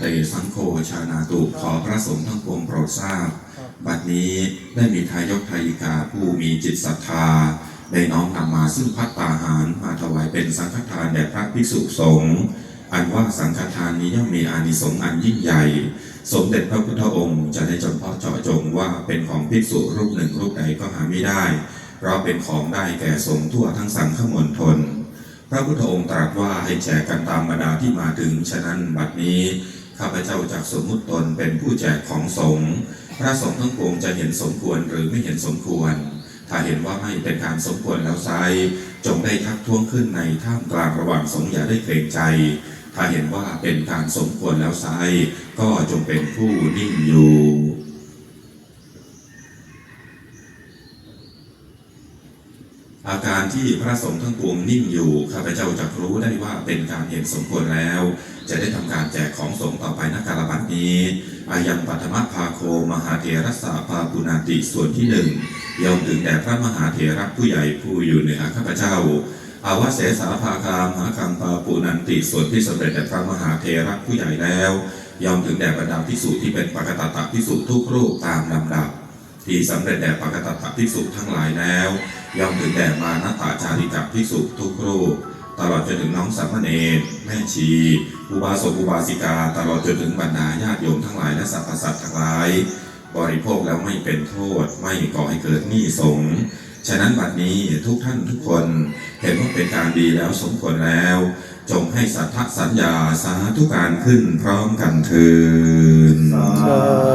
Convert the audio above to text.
เตสังโฆชานาตุขอพระสงฆ์ทั้งปวงโปรดทราบ บัดนี้ได้มีทายกทายิกาผู้มีจิตศรัทธา ได้น้อมนำมาซึ่งพัตตาหารมาถวายเป็นสังฆทานแด่พระภิกษุสงฆ์อันว่าสังฆทานนี้ย่อมมีอานิสงส์อันยิ่งใหญ่ สมเด็จพระพุทธองค์จะได้จำเพาะเจาะจงว่าเป็นของภิกษุรูปหนึ่งรูปใดก็หาไม่ได้ เพราะเป็นของได้แก่สงฆ์ทั่วทั้งสังฆมณฑลพระพุทธองค์ตรัสว่าให้แจกกันตามบรรดาที่มาถึง ฉะนั้นบัดนี้ ข้าพเจ้าจากสมมุติตนเป็นผู้แจกของสงฆ์พระสงฆ์ทั้งปวงจะเห็นสมควรหรือไม่เห็นสมควร ถ้าเห็นว่าไม่เป็นการสมควรแล้วไซจงได้ทักท้วงขึ้นในท่ามกลางระหว่างสงฆ์อย่าได้เกรงใจ ถ้าเห็นว่าเป็นการสมควรแล้วไซก็จงเป็นผู้นิ่งอยู่ อาการที่พระสงฆ์ทั้งปวงนิ่งอยู่ข้าพเจ้าจะรู้ได้ว่าเป็นการเห็นสมควรแล้ว จะได้ทำการแจกของสงฆ์ต่อไปนักการบัดนี้อายังปัทมภาโคมหาเถรสาภาปุนาติส่วนที่หนึ่งยอมถึงแด่พระมหาเถระผู้ใหญ่ผู้อยู่เหนือข้าพเจ้า อาวเสสาภาคามหาคัมปาปุนันติส่วนที่สำเร็จแด่พระมหาเถระผู้ใหญ่แล้วยอมถึงแด่บรรดาภิกษุที่เป็นปกตตะภิกษุทุกรูปตามลำดับ ที่สำเร็จแด่ปกตตภิกษุทั้งหลายแล้ว ย่อมถึงแด่มานาตาจาริกับภิกษุทุกรูปตลอดจนถึงน้องสามเณรแม่ชี อุบาสกอุบาสิกา ตลอดจนถึงบรรดาญาติโยมทั้งหลายและสรรพสัตว์ทั้งหลาย บริโภคแล้วไม่เป็นโทษ ไม่ก่อให้เกิดหนี้สงฆ์ฉะนั้นบัดนี้ทุกท่านทุกคนเห็นว่าเป็นการดีแล้วสมควรแล้ว จงให้สัทธสัญญาสาธุการขึ้นพร้อมกันเถินสาธุ